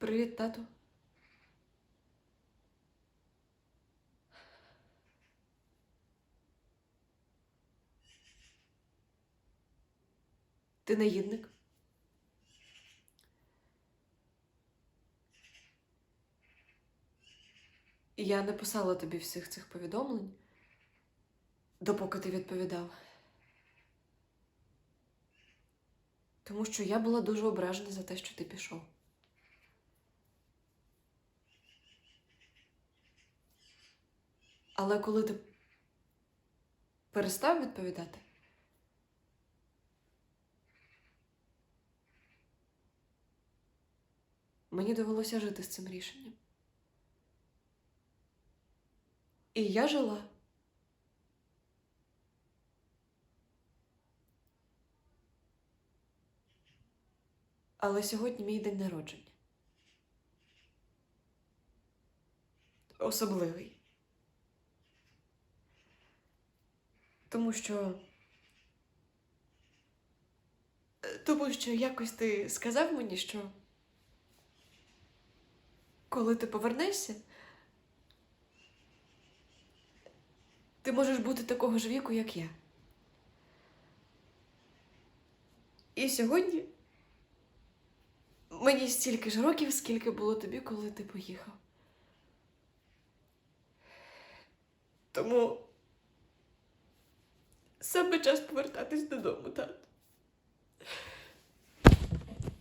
Привіт, тату. Ти наїдник? Я не писала тобі всіх цих повідомлень, допоки ти відповідав. Тому що я була дуже ображена за те, що ти пішов. Але коли ти перестав відповідати, мені довелося жити з цим рішенням. І я жила. Але сьогодні мій день народження. Особливий. Тому що. Тому що якось ти сказав мені, що коли ти повернешся, ти можеш бути такого ж віку, як я. І сьогодні мені стільки ж років, скільки було тобі, коли ти поїхав. Тому саме час повертатись додому, тато.